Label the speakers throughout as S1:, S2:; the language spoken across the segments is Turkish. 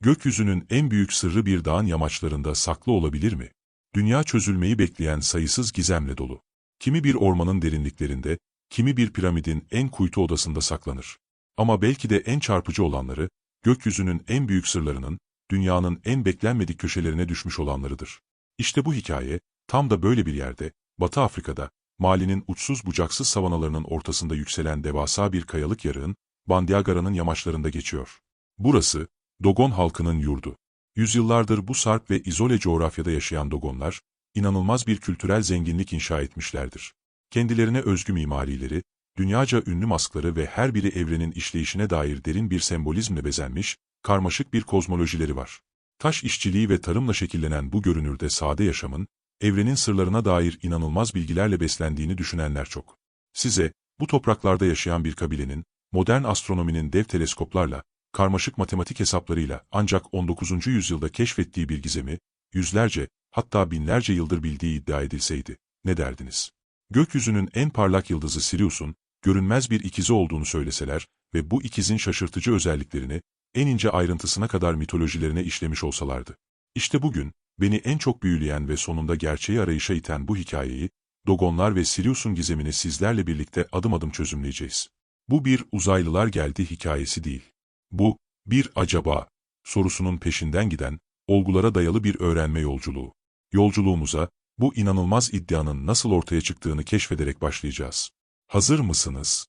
S1: Gökyüzünün en büyük sırrı bir dağın yamaçlarında saklı olabilir mi? Dünya çözülmeyi bekleyen sayısız gizemle dolu. Kimi bir ormanın derinliklerinde, kimi bir piramidin en kuytu odasında saklanır. Ama belki de en çarpıcı olanları, gökyüzünün en büyük sırlarının, dünyanın en beklenmedik köşelerine düşmüş olanlarıdır. İşte bu hikaye, tam da böyle bir yerde, Batı Afrika'da, Mali'nin uçsuz bucaksız savanalarının ortasında yükselen devasa bir kayalık yarığın, Bandiagara'nın yamaçlarında geçiyor. Burası, Dogon halkının yurdu. Yüzyıllardır bu sarp ve izole coğrafyada yaşayan Dogonlar, inanılmaz bir kültürel zenginlik inşa etmişlerdir. Kendilerine özgü mimarileri, dünyaca ünlü maskları ve her biri evrenin işleyişine dair derin bir sembolizmle bezenmiş, karmaşık bir kozmolojileri var. Taş işçiliği ve tarımla şekillenen bu görünürde sade yaşamın, evrenin sırlarına dair inanılmaz bilgilerle beslendiğini düşünenler çok. Size, bu topraklarda yaşayan bir kabilenin, modern astronominin dev teleskoplarla, karmaşık matematik hesaplarıyla ancak 19. yüzyılda keşfettiği bir gizemi, yüzlerce, hatta binlerce yıldır bildiği iddia edilseydi, ne derdiniz? Gökyüzünün en parlak yıldızı Sirius'un, görünmez bir ikizi olduğunu söyleseler ve bu ikizin şaşırtıcı özelliklerini, en ince ayrıntısına kadar mitolojilerine işlemiş olsalardı. İşte bugün, beni en çok büyüleyen ve sonunda gerçeği arayışa iten bu hikayeyi, Dogonlar ve Sirius'un gizemini sizlerle birlikte adım adım çözümleyeceğiz. Bu bir uzaylılar geldi hikayesi değil. Bu, bir acaba sorusunun peşinden giden, olgulara dayalı bir öğrenme yolculuğu. Yolculuğumuza, bu inanılmaz iddianın nasıl ortaya çıktığını keşfederek başlayacağız. Hazır mısınız?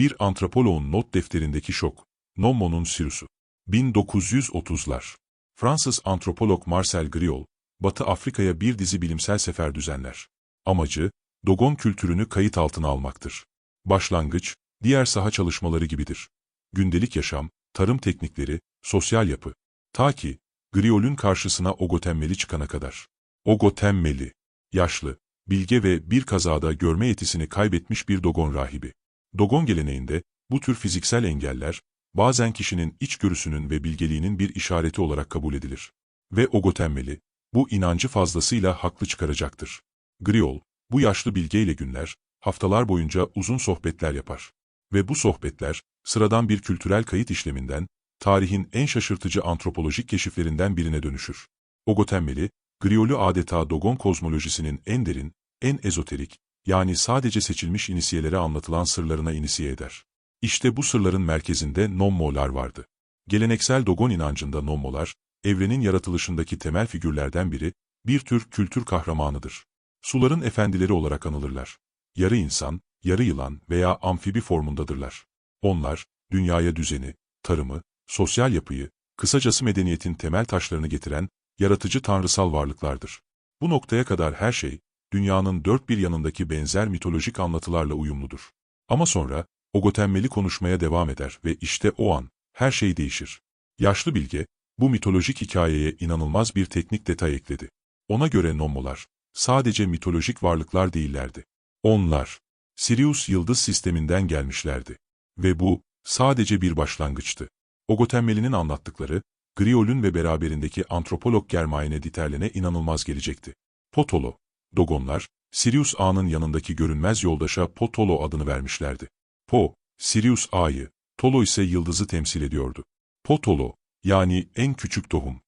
S1: Bir antropoloğun not defterindeki şok, Nommo'nun Sirius'u. 1930'lar. Fransız antropolog Marcel Griol, Batı Afrika'ya bir dizi bilimsel sefer düzenler. Amacı, Dogon kültürünü kayıt altına almaktır. Başlangıç, diğer saha çalışmaları gibidir. Gündelik yaşam, tarım teknikleri, sosyal yapı. Ta ki, Griol'ün karşısına Ogotemmeli çıkana kadar. Ogotemmeli, yaşlı, bilge ve bir kazada görme yetisini kaybetmiş bir Dogon rahibi. Dogon geleneğinde, bu tür fiziksel engeller, bazen kişinin içgörüsünün ve bilgeliğinin bir işareti olarak kabul edilir. Ve Ogotemmeli, bu inancı fazlasıyla haklı çıkaracaktır. Griol, bu yaşlı bilgeyle günler, haftalar boyunca uzun sohbetler yapar. Ve bu sohbetler, sıradan bir kültürel kayıt işleminden, tarihin en şaşırtıcı antropolojik keşiflerinden birine dönüşür. Ogotemmeli, Griol'ü adeta Dogon kozmolojisinin en derin, en ezoterik, yani sadece seçilmiş inisiyelere anlatılan sırlarına inisiye eder. İşte bu sırların merkezinde Nommo'lar vardı. Geleneksel Dogon inancında Nommo'lar, evrenin yaratılışındaki temel figürlerden biri, bir tür kültür kahramanıdır. Suların efendileri olarak anılırlar. Yarı insan, yarı yılan veya amfibi formundadırlar. Onlar, dünyaya düzeni, tarımı, sosyal yapıyı, kısacası medeniyetin temel taşlarını getiren, yaratıcı tanrısal varlıklardır. Bu noktaya kadar her şey, dünyanın dört bir yanındaki benzer mitolojik anlatılarla uyumludur. Ama sonra, Ogotemmeli konuşmaya devam eder ve işte o an, her şey değişir. Yaşlı bilge, bu mitolojik hikayeye inanılmaz bir teknik detay ekledi. Ona göre Nommolar, sadece mitolojik varlıklar değillerdi. Onlar, Sirius yıldız sisteminden gelmişlerdi. Ve bu, sadece bir başlangıçtı. Ogotemmeli'nin anlattıkları, Griol'ün ve beraberindeki antropolog Germaine Diterlen'e inanılmaz gelecekti. Potolo, Dogonlar, Sirius A'nın yanındaki görünmez yoldaşa Potolo adını vermişlerdi. Po, Sirius A'yı, Tolo ise yıldızı temsil ediyordu. Potolo, yani en küçük tohum.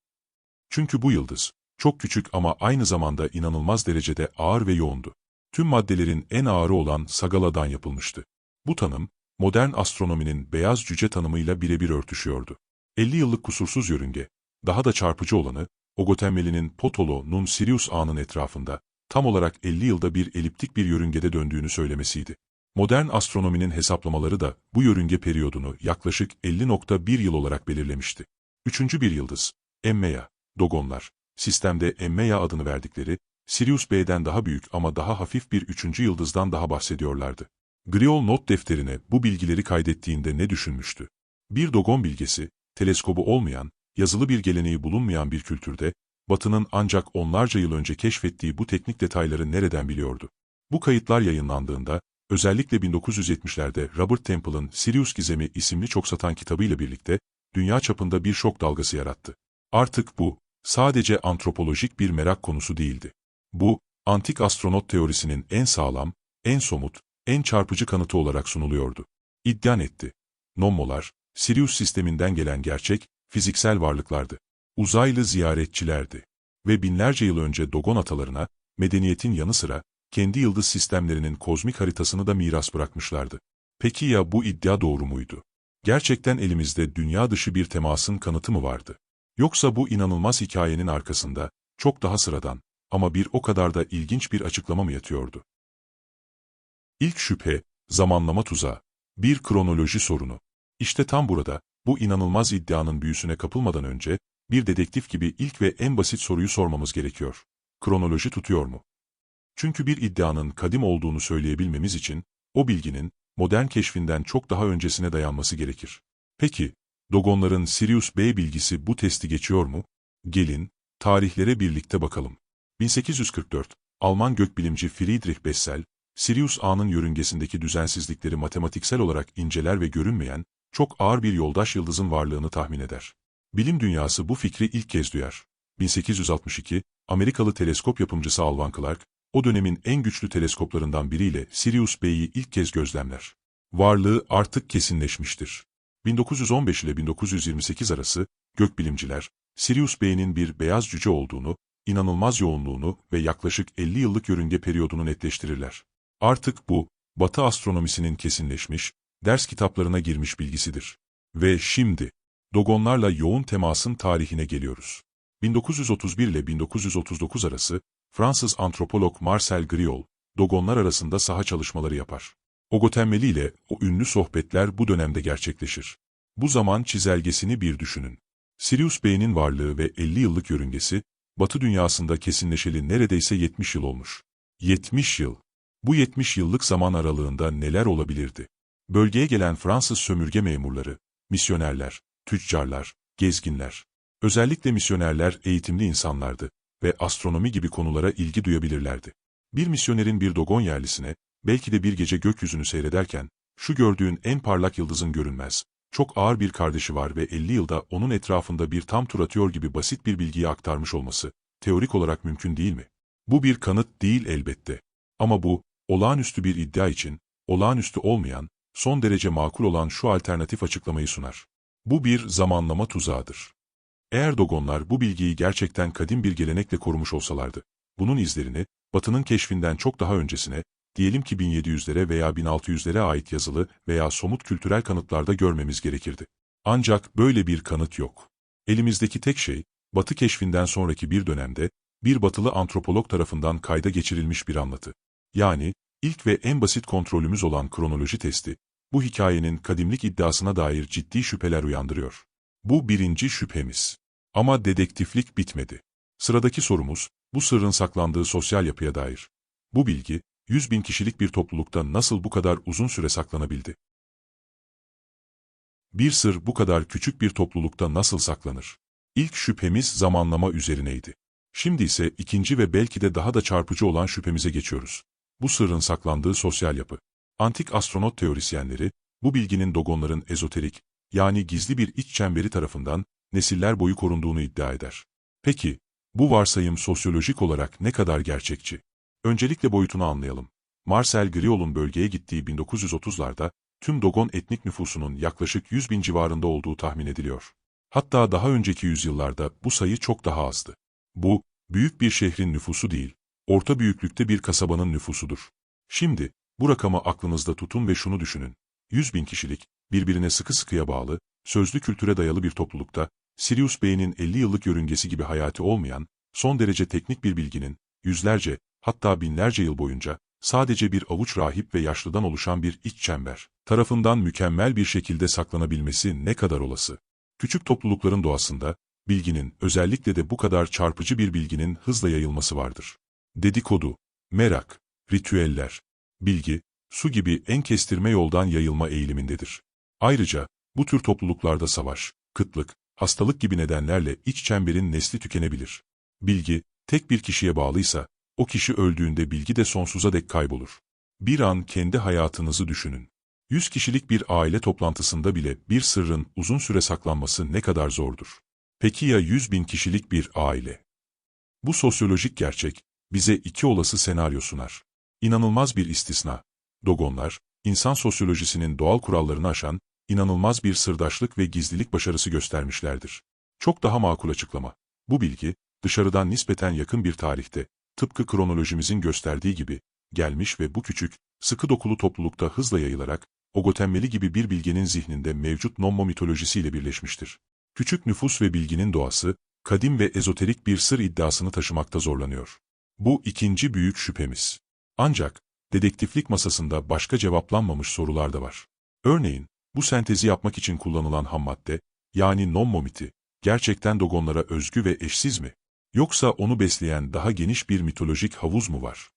S1: Çünkü bu yıldız, çok küçük ama aynı zamanda inanılmaz derecede ağır ve yoğundu. Tüm maddelerin en ağırı olan Sagala'dan yapılmıştı. Bu tanım, modern astronominin beyaz cüce tanımıyla birebir örtüşüyordu. 50 yıllık kusursuz yörünge, daha da çarpıcı olanı, Ogotemmeli'nin Potolo Nun Sirius A'nın etrafında, tam olarak 50 yılda bir eliptik bir yörüngede döndüğünü söylemesiydi. Modern astronominin hesaplamaları da bu yörünge periyodunu yaklaşık 50.1 yıl olarak belirlemişti. Üçüncü bir yıldız, Emmeya, Dogonlar, sistemde Emmeya adını verdikleri, Sirius B'den daha büyük ama daha hafif bir üçüncü yıldızdan daha bahsediyorlardı. Griol not defterine bu bilgileri kaydettiğinde ne düşünmüştü? Bir Dogon bilgesi, teleskobu olmayan, yazılı bir geleneği bulunmayan bir kültürde, Batı'nın ancak onlarca yıl önce keşfettiği bu teknik detayları nereden biliyordu? Bu kayıtlar yayınlandığında, özellikle 1970'lerde Robert Temple'ın Sirius Gizemi isimli çok satan kitabıyla birlikte, dünya çapında bir şok dalgası yarattı. Artık bu, sadece antropolojik bir merak konusu değildi. Bu, antik astronot teorisinin en sağlam, en somut, en çarpıcı kanıtı olarak sunuluyordu. İddian etti. Nommolar, Sirius sisteminden gelen gerçek, fiziksel varlıklardı. Uzaylı ziyaretçilerdi. Ve binlerce yıl önce Dogon atalarına, medeniyetin yanı sıra, kendi yıldız sistemlerinin kozmik haritasını da miras bırakmışlardı. Peki ya bu iddia doğru muydu? Gerçekten elimizde dünya dışı bir temasın kanıtı mı vardı? Yoksa bu inanılmaz hikayenin arkasında, çok daha sıradan ama bir o kadar da ilginç bir açıklama mı yatıyordu? İlk şüphe, zamanlama tuzağı. Bir kronoloji sorunu. İşte tam burada, bu inanılmaz iddianın büyüsüne kapılmadan önce, bir dedektif gibi ilk ve en basit soruyu sormamız gerekiyor. Kronoloji tutuyor mu? Çünkü bir iddianın kadim olduğunu söyleyebilmemiz için, o bilginin, modern keşfinden çok daha öncesine dayanması gerekir. Peki, Dogonların Sirius B bilgisi bu testi geçiyor mu? Gelin, tarihlere birlikte bakalım. 1844, Alman gökbilimci Friedrich Bessel, Sirius A'nın yörüngesindeki düzensizlikleri matematiksel olarak inceler ve görünmeyen, çok ağır bir yoldaş yıldızın varlığını tahmin eder. Bilim dünyası bu fikri ilk kez duyar. 1862, Amerikalı teleskop yapımcısı Alvan Clark, o dönemin en güçlü teleskoplarından biriyle Sirius B'yi ilk kez gözlemler. Varlığı artık kesinleşmiştir. 1915 ile 1928 arası, gökbilimciler, Sirius B'nin bir beyaz cüce olduğunu, inanılmaz yoğunluğunu ve yaklaşık 50 yıllık yörünge periyodunu netleştirirler. Artık bu, Batı astronomisinin kesinleşmiş, ders kitaplarına girmiş bilgisidir. Ve şimdi, Dogonlarla yoğun temasın tarihine geliyoruz. 1931 ile 1939 arası, Fransız antropolog Marcel Griol, Dogonlar arasında saha çalışmaları yapar. Ogotenmeli ile o ünlü sohbetler bu dönemde gerçekleşir. Bu zaman çizelgesini bir düşünün. Sirius B'nin varlığı ve 50 yıllık yörüngesi, Batı dünyasında kesinleşeli neredeyse 70 yıl olmuş. 70 yıl. Bu 70 yıllık zaman aralığında neler olabilirdi? Bölgeye gelen Fransız sömürge memurları, misyonerler, tüccarlar, gezginler. Özellikle misyonerler eğitimli insanlardı ve astronomi gibi konulara ilgi duyabilirlerdi. Bir misyonerin bir Dogon yerlisine, belki de bir gece gökyüzünü seyrederken, şu gördüğün en parlak yıldızın görünmez, çok ağır bir kardeşi var ve 50 yılda onun etrafında bir tam tur atıyor gibi basit bir bilgiyi aktarmış olması, teorik olarak mümkün değil mi? Bu bir kanıt değil elbette. Ama bu, olağanüstü bir iddia için, olağanüstü olmayan, son derece makul olan şu alternatif açıklamayı sunar. Bu bir zamanlama tuzağıdır. Eğer Dogonlar bu bilgiyi gerçekten kadim bir gelenekle korumuş olsalardı, bunun izlerini, Batı'nın keşfinden çok daha öncesine, diyelim ki 1700'lere veya 1600'lere ait yazılı veya somut kültürel kanıtlarda görmemiz gerekirdi. Ancak böyle bir kanıt yok. Elimizdeki tek şey, Batı keşfinden sonraki bir dönemde, bir batılı antropolog tarafından kayda geçirilmiş bir anlatı. Yani, ilk ve en basit kontrolümüz olan kronoloji testi, bu hikayenin kadimlik iddiasına dair ciddi şüpheler uyandırıyor. Bu birinci şüphemiz. Ama dedektiflik bitmedi. Sıradaki sorumuz, bu sırrın saklandığı sosyal yapıya dair. Bu bilgi, 100 bin kişilik bir toplulukta nasıl bu kadar uzun süre saklanabildi? Bir sır bu kadar küçük bir toplulukta nasıl saklanır? İlk şüphemiz zamanlama üzerineydi. Şimdi ise ikinci ve belki de daha da çarpıcı olan şüphemize geçiyoruz. Bu sırrın saklandığı sosyal yapı. Antik astronot teorisyenleri, bu bilginin dogonların ezoterik, yani gizli bir iç çemberi tarafından nesiller boyu korunduğunu iddia eder. Peki, bu varsayım sosyolojik olarak ne kadar gerçekçi? Öncelikle boyutunu anlayalım. Marcel Griol'un bölgeye gittiği 1930'larda, tüm Dogon etnik nüfusunun yaklaşık 100 bin civarında olduğu tahmin ediliyor. Hatta daha önceki yüzyıllarda bu sayı çok daha azdı. Bu, büyük bir şehrin nüfusu değil, orta büyüklükte bir kasabanın nüfusudur. Şimdi, bu rakamı aklınızda tutun ve şunu düşünün. 100 bin kişilik, birbirine sıkı sıkıya bağlı, sözlü kültüre dayalı bir toplulukta, Sirius Bey'in 50 yıllık yörüngesi gibi hayatı olmayan, son derece teknik bir bilginin, yüzlerce, hatta binlerce yıl boyunca, sadece bir avuç rahip ve yaşlıdan oluşan bir iç çember, tarafından mükemmel bir şekilde saklanabilmesi ne kadar olası. Küçük toplulukların doğasında, bilginin, özellikle de bu kadar çarpıcı bir bilginin hızla yayılması vardır. Dedikodu, merak, ritüeller, bilgi, su gibi en kestirme yoldan yayılma eğilimindedir. Ayrıca, bu tür topluluklarda savaş, kıtlık, hastalık gibi nedenlerle iç çemberin nesli tükenebilir. Bilgi, tek bir kişiye bağlıysa, o kişi öldüğünde bilgi de sonsuza dek kaybolur. Bir an kendi hayatınızı düşünün. Yüz kişilik bir aile toplantısında bile bir sırrın uzun süre saklanması ne kadar zordur. Peki ya yüz bin kişilik bir aile? Bu sosyolojik gerçek, bize iki olası senaryo sunar. İnanılmaz bir istisna. Dogonlar, insan sosyolojisinin doğal kurallarını aşan, inanılmaz bir sırdaşlık ve gizlilik başarısı göstermişlerdir. Çok daha makul açıklama. Bu bilgi, dışarıdan nispeten yakın bir tarihte, tıpkı kronolojimizin gösterdiği gibi, gelmiş ve bu küçük, sıkı dokulu toplulukta hızla yayılarak, Ogotenmeli gibi bir bilgenin zihninde mevcut nommo mitolojisiyle birleşmiştir. Küçük nüfus ve bilginin doğası, kadim ve ezoterik bir sır iddiasını taşımakta zorlanıyor. Bu ikinci büyük şüphemiz. Ancak, dedektiflik masasında başka cevaplanmamış sorular da var. Örneğin, bu sentezi yapmak için kullanılan ham madde, yani nommo miti, gerçekten dogonlara özgü ve eşsiz mi? Yoksa onu besleyen daha geniş bir mitolojik havuz mu var?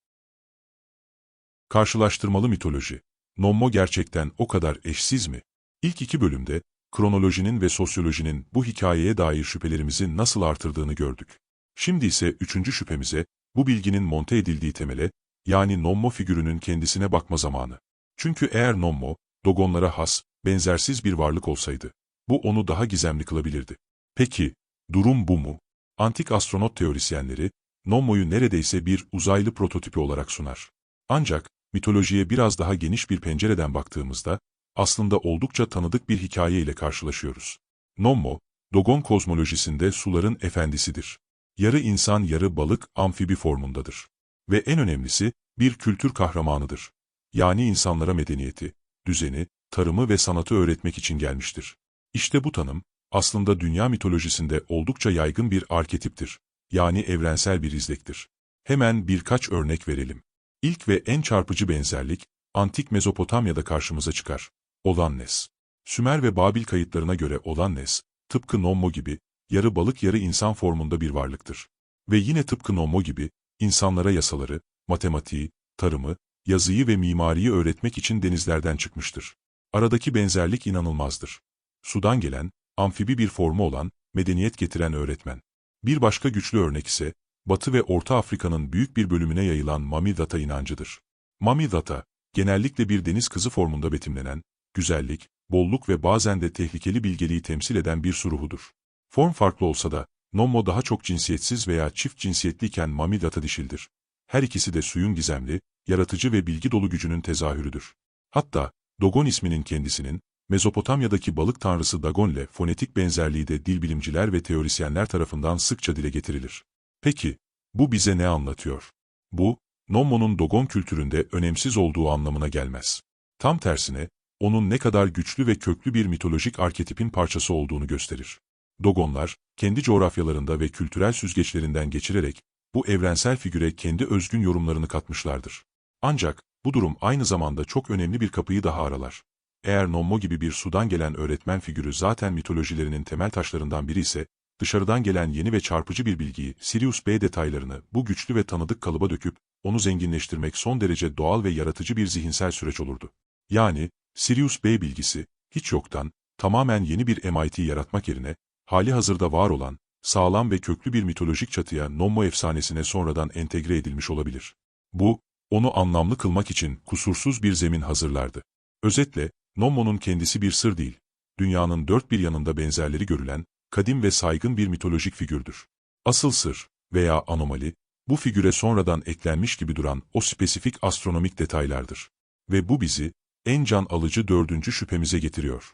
S1: Karşılaştırmalı mitoloji. Nommo gerçekten o kadar eşsiz mi? İlk iki bölümde, kronolojinin ve sosyolojinin bu hikayeye dair şüphelerimizi nasıl artırdığını gördük. Şimdi ise üçüncü şüphemize, bu bilginin monte edildiği temele, yani Nommo figürünün kendisine bakma zamanı. Çünkü eğer Nommo, Dogonlara has, benzersiz bir varlık olsaydı, bu onu daha gizemli kılabilirdi. Peki, durum bu mu? Antik astronot teorisyenleri, Nommo'yu neredeyse bir uzaylı prototipi olarak sunar. Ancak, mitolojiye biraz daha geniş bir pencereden baktığımızda, aslında oldukça tanıdık bir hikaye ile karşılaşıyoruz. Nommo, Dogon kozmolojisinde suların efendisidir. Yarı insan yarı balık amfibi formundadır. Ve en önemlisi, bir kültür kahramanıdır. Yani insanlara medeniyeti, düzeni, tarımı ve sanatı öğretmek için gelmiştir. İşte bu tanım, aslında dünya mitolojisinde oldukça yaygın bir arketiptir. Yani evrensel bir izlektir. Hemen birkaç örnek verelim. İlk ve en çarpıcı benzerlik, antik Mezopotamya'da karşımıza çıkar. Olannes. Sümer ve Babil kayıtlarına göre Olannes, tıpkı Nommo gibi, yarı balık yarı insan formunda bir varlıktır. Ve yine tıpkı Nommo gibi, insanlara yasaları, matematiği, tarımı, yazıyı ve mimariyi öğretmek için denizlerden çıkmıştır. Aradaki benzerlik inanılmazdır. Sudan gelen, amfibi bir formu olan, medeniyet getiren öğretmen. Bir başka güçlü örnek ise, Batı ve Orta Afrika'nın büyük bir bölümüne yayılan Mamidata inancıdır. Mamidata, genellikle bir deniz kızı formunda betimlenen, güzellik, bolluk ve bazen de tehlikeli bilgeliği temsil eden bir suruhudur. Form farklı olsa da, Nommo daha çok cinsiyetsiz veya çift cinsiyetliyken Mamidata dişildir. Her ikisi de suyun gizemli, yaratıcı ve bilgi dolu gücünün tezahürüdür. Hatta, Dogon isminin kendisinin, Mezopotamya'daki balık tanrısı Dagon ile fonetik benzerliği de dilbilimciler ve teorisyenler tarafından sıkça dile getirilir. Peki, bu bize ne anlatıyor? Bu, Nommo'nun Dogon kültüründe önemsiz olduğu anlamına gelmez. Tam tersine, onun ne kadar güçlü ve köklü bir mitolojik arketipin parçası olduğunu gösterir. Dogonlar, kendi coğrafyalarında ve kültürel süzgeçlerinden geçirerek, bu evrensel figüre kendi özgün yorumlarını katmışlardır. Ancak, bu durum aynı zamanda çok önemli bir kapıyı daha aralar. Eğer Nommo gibi bir sudan gelen öğretmen figürü zaten mitolojilerinin temel taşlarından biri ise, dışarıdan gelen yeni ve çarpıcı bir bilgiyi, Sirius B detaylarını bu güçlü ve tanıdık kalıba döküp, onu zenginleştirmek son derece doğal ve yaratıcı bir zihinsel süreç olurdu. Yani, Sirius B bilgisi, hiç yoktan, tamamen yeni bir MIT yaratmak yerine, hali hazırda var olan, sağlam ve köklü bir mitolojik çatıya Nommo efsanesine sonradan entegre edilmiş olabilir. Bu, onu anlamlı kılmak için kusursuz bir zemin hazırlardı. Özetle, Nommo'nun kendisi bir sır değil, dünyanın dört bir yanında benzerleri görülen, kadim ve saygın bir mitolojik figürdür. Asıl sır veya anomali, bu figüre sonradan eklenmiş gibi duran o spesifik astronomik detaylardır. Ve bu bizi, en can alıcı dördüncü şüphemize getiriyor.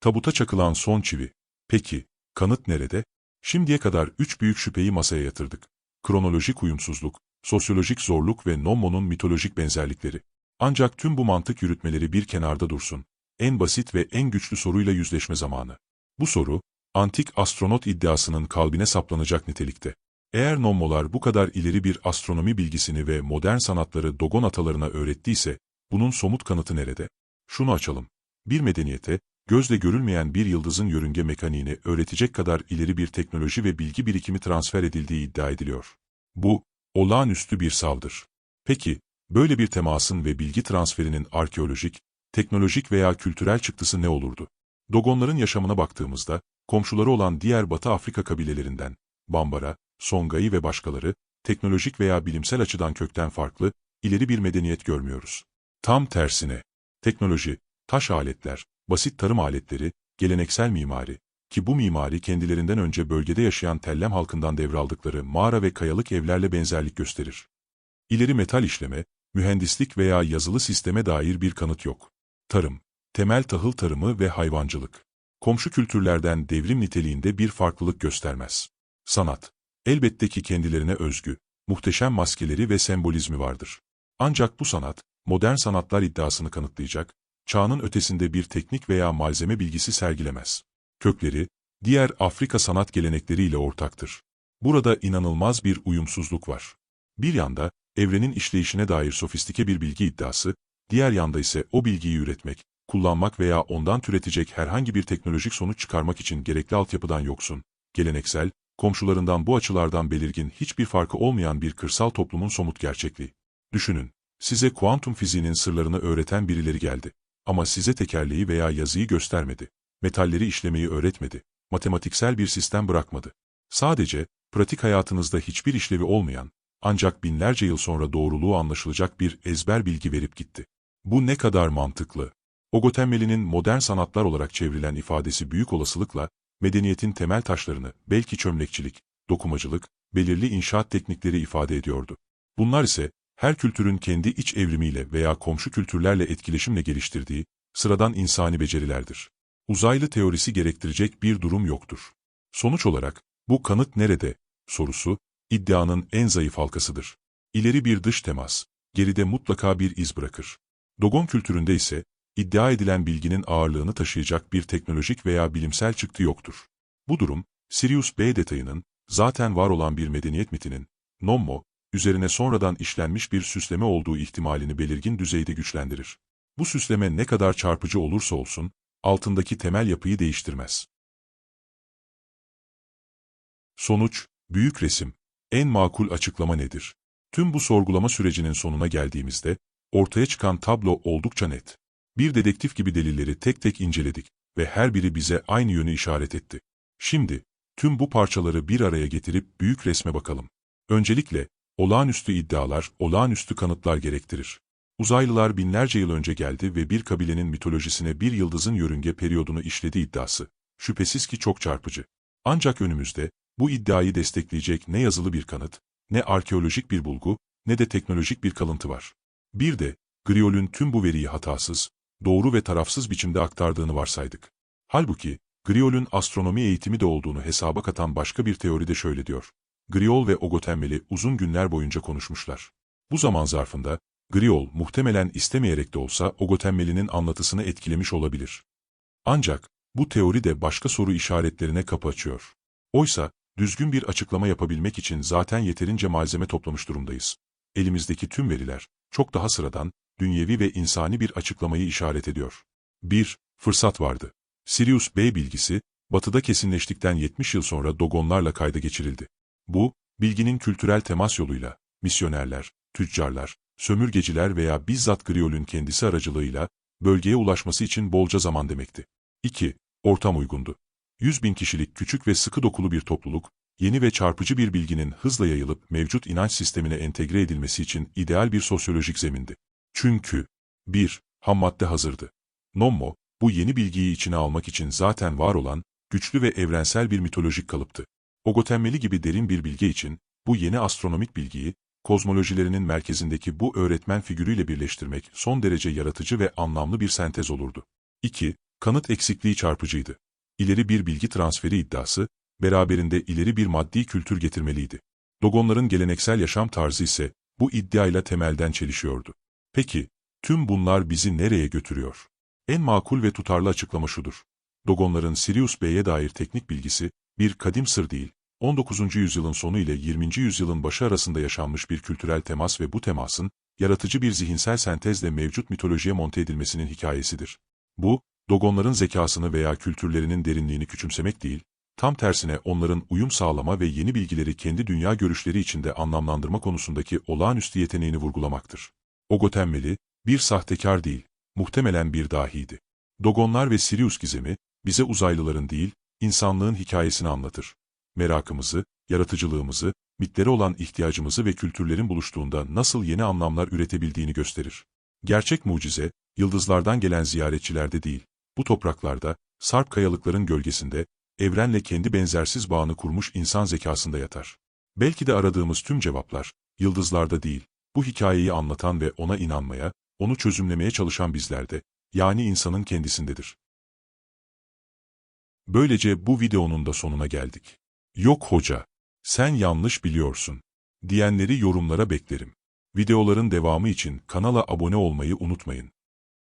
S1: Tabuta çakılan son çivi. Peki, kanıt nerede? Şimdiye kadar üç büyük şüpheyi masaya yatırdık. Kronolojik uyumsuzluk, sosyolojik zorluk ve Nommo'nun mitolojik benzerlikleri. Ancak tüm bu mantık yürütmeleri bir kenarda dursun. En basit ve en güçlü soruyla yüzleşme zamanı. Bu soru, antik astronot iddiasının kalbine saplanacak nitelikte. Eğer Nommolar bu kadar ileri bir astronomi bilgisini ve modern sanatları Dogon atalarına öğrettiyse, bunun somut kanıtı nerede? Şunu açalım. Bir medeniyete, gözle görülmeyen bir yıldızın yörünge mekaniğini öğretecek kadar ileri bir teknoloji ve bilgi birikimi transfer edildiği iddia ediliyor. Bu, olağanüstü bir savdır. Peki, böyle bir temasın ve bilgi transferinin arkeolojik, teknolojik veya kültürel çıktısı ne olurdu? Dogonların yaşamına baktığımızda, komşuları olan diğer Batı Afrika kabilelerinden, Bambara, Songai ve başkaları, teknolojik veya bilimsel açıdan kökten farklı, ileri bir medeniyet görmüyoruz. Tam tersine, teknoloji, taş aletler, basit tarım aletleri, geleneksel mimari, ki bu mimari kendilerinden önce bölgede yaşayan Tellem halkından devraldıkları mağara ve kayalık evlerle benzerlik gösterir. İleri metal işleme, mühendislik veya yazılı sisteme dair bir kanıt yok. Tarım, Temel tahıl tarımı ve hayvancılık. Komşu kültürlerden devrim niteliğinde bir farklılık göstermez. Sanat. Elbette ki kendilerine özgü, muhteşem maskeleri ve sembolizmi vardır. Ancak bu sanat, modern sanatlar iddiasını kanıtlayacak, çağının ötesinde bir teknik veya malzeme bilgisi sergilemez. Kökleri, diğer Afrika sanat gelenekleriyle ortaktır. Burada inanılmaz bir uyumsuzluk var. Bir yanda, evrenin işleyişine dair sofistike bir bilgi iddiası, diğer yanda ise o bilgiyi üretmek, kullanmak veya ondan türetecek herhangi bir teknolojik sonuç çıkarmak için gerekli altyapıdan yoksun, geleneksel, komşularından bu açılardan belirgin hiçbir farkı olmayan bir kırsal toplumun somut gerçekliği. Düşünün, size kuantum fiziğinin sırlarını öğreten birileri geldi. Ama size tekerleği veya yazıyı göstermedi. Metalleri işlemeyi öğretmedi. Matematiksel bir sistem bırakmadı. Sadece, pratik hayatınızda hiçbir işlevi olmayan, ancak binlerce yıl sonra doğruluğu anlaşılacak bir ezber bilgi verip gitti. Bu ne kadar mantıklı. Ogotenmeli'nin modern sanatlar olarak çevrilen ifadesi büyük olasılıkla, medeniyetin temel taşlarını, belki çömlekçilik, dokumacılık, belirli inşaat teknikleri ifade ediyordu. Bunlar ise, her kültürün kendi iç evrimiyle veya komşu kültürlerle etkileşimle geliştirdiği, sıradan insani becerilerdir. Uzaylı teorisi gerektirecek bir durum yoktur. Sonuç olarak, bu kanıt nerede, sorusu, iddianın en zayıf halkasıdır. İleri bir dış temas, geride mutlaka bir iz bırakır. Dogon kültüründe ise, iddia edilen bilginin ağırlığını taşıyacak bir teknolojik veya bilimsel çıktı yoktur. Bu durum, Sirius B detayının, zaten var olan bir medeniyet mitinin, Nommo, üzerine sonradan işlenmiş bir süsleme olduğu ihtimalini belirgin düzeyde güçlendirir. Bu süsleme ne kadar çarpıcı olursa olsun, altındaki temel yapıyı değiştirmez. Sonuç, büyük resim. En makul açıklama nedir? Tüm bu sorgulama sürecinin sonuna geldiğimizde, ortaya çıkan tablo oldukça net. Bir dedektif gibi delilleri tek tek inceledik ve her biri bize aynı yönü işaret etti. Şimdi, tüm bu parçaları bir araya getirip büyük resme bakalım. Öncelikle, olağanüstü iddialar, olağanüstü kanıtlar gerektirir. Uzaylılar binlerce yıl önce geldi ve bir kabilenin mitolojisine bir yıldızın yörünge periyodunu işledi iddiası. Şüphesiz ki çok çarpıcı. Ancak önümüzde, bu iddiayı destekleyecek ne yazılı bir kanıt, ne arkeolojik bir bulgu, ne de teknolojik bir kalıntı var. Bir de, Griol'ün tüm bu veriyi hatasız, doğru ve tarafsız biçimde aktardığını varsaydık. Halbuki, Griol'ün astronomi eğitimi de olduğunu hesaba katan başka bir teori de şöyle diyor. Griol ve Ogotenmeli uzun günler boyunca konuşmuşlar. Bu zaman zarfında, Griol muhtemelen istemeyerek de olsa Ogotenmeli'nin anlatısını etkilemiş olabilir. Ancak, bu teori de başka soru işaretlerine kapı açıyor. Oysa, düzgün bir açıklama yapabilmek için zaten yeterince malzeme toplamış durumdayız. Elimizdeki tüm veriler, çok daha sıradan, dünyevi ve insani bir açıklamayı işaret ediyor. 1. Fırsat vardı. Sirius B bilgisi, batıda kesinleştikten 70 yıl sonra Dogonlarla kayda geçirildi. Bu, bilginin kültürel temas yoluyla, misyonerler, tüccarlar, sömürgeciler veya bizzat Griol'ün kendisi aracılığıyla, bölgeye ulaşması için bolca zaman demekti. 2. Ortam uygundu. 100 bin kişilik küçük ve sıkı dokulu bir topluluk, yeni ve çarpıcı bir bilginin hızla yayılıp mevcut inanç sistemine entegre edilmesi için ideal bir sosyolojik zemindi. Çünkü 1. Ham madde hazırdı. Nommo, bu yeni bilgiyi içine almak için zaten var olan, güçlü ve evrensel bir mitolojik kalıptı. Ogotenmeli gibi derin bir bilgi için, bu yeni astronomik bilgiyi, kozmolojilerinin merkezindeki bu öğretmen figürüyle birleştirmek son derece yaratıcı ve anlamlı bir sentez olurdu. 2. Kanıt eksikliği çarpıcıydı. İleri bir bilgi transferi iddiası, beraberinde ileri bir maddi kültür getirmeliydi. Dogonların geleneksel yaşam tarzı ise, bu iddiayla temelden çelişiyordu. Peki, tüm bunlar bizi nereye götürüyor? En makul ve tutarlı açıklama şudur. Dogonların Sirius Bey'e dair teknik bilgisi, bir kadim sır değil, 19. yüzyılın sonu ile 20. yüzyılın başı arasında yaşanmış bir kültürel temas ve bu temasın, yaratıcı bir zihinsel sentezle mevcut mitolojiye monte edilmesinin hikayesidir. Bu, Dogonların zekasını veya kültürlerinin derinliğini küçümsemek değil, tam tersine onların uyum sağlama ve yeni bilgileri kendi dünya görüşleri içinde anlamlandırma konusundaki olağanüstü yeteneğini vurgulamaktır. Ogotenmeli, bir sahtekar değil, muhtemelen bir dahiydi. Dogonlar ve Sirius gizemi, bize uzaylıların değil, insanlığın hikayesini anlatır. Merakımızı, yaratıcılığımızı, mitlere olan ihtiyacımızı ve kültürlerin buluştuğunda nasıl yeni anlamlar üretebildiğini gösterir. Gerçek mucize, yıldızlardan gelen ziyaretçilerde değil, bu topraklarda, sarp kayalıkların gölgesinde, evrenle kendi benzersiz bağını kurmuş insan zekasında yatar. Belki de aradığımız tüm cevaplar, yıldızlarda değil, bu hikayeyi anlatan ve ona inanmaya, onu çözümlemeye çalışan bizlerde, yani insanın kendisindedir. Böylece bu videonun da sonuna geldik. Yok hoca, sen yanlış biliyorsun, diyenleri yorumlara beklerim. Videoların devamı için kanala abone olmayı unutmayın.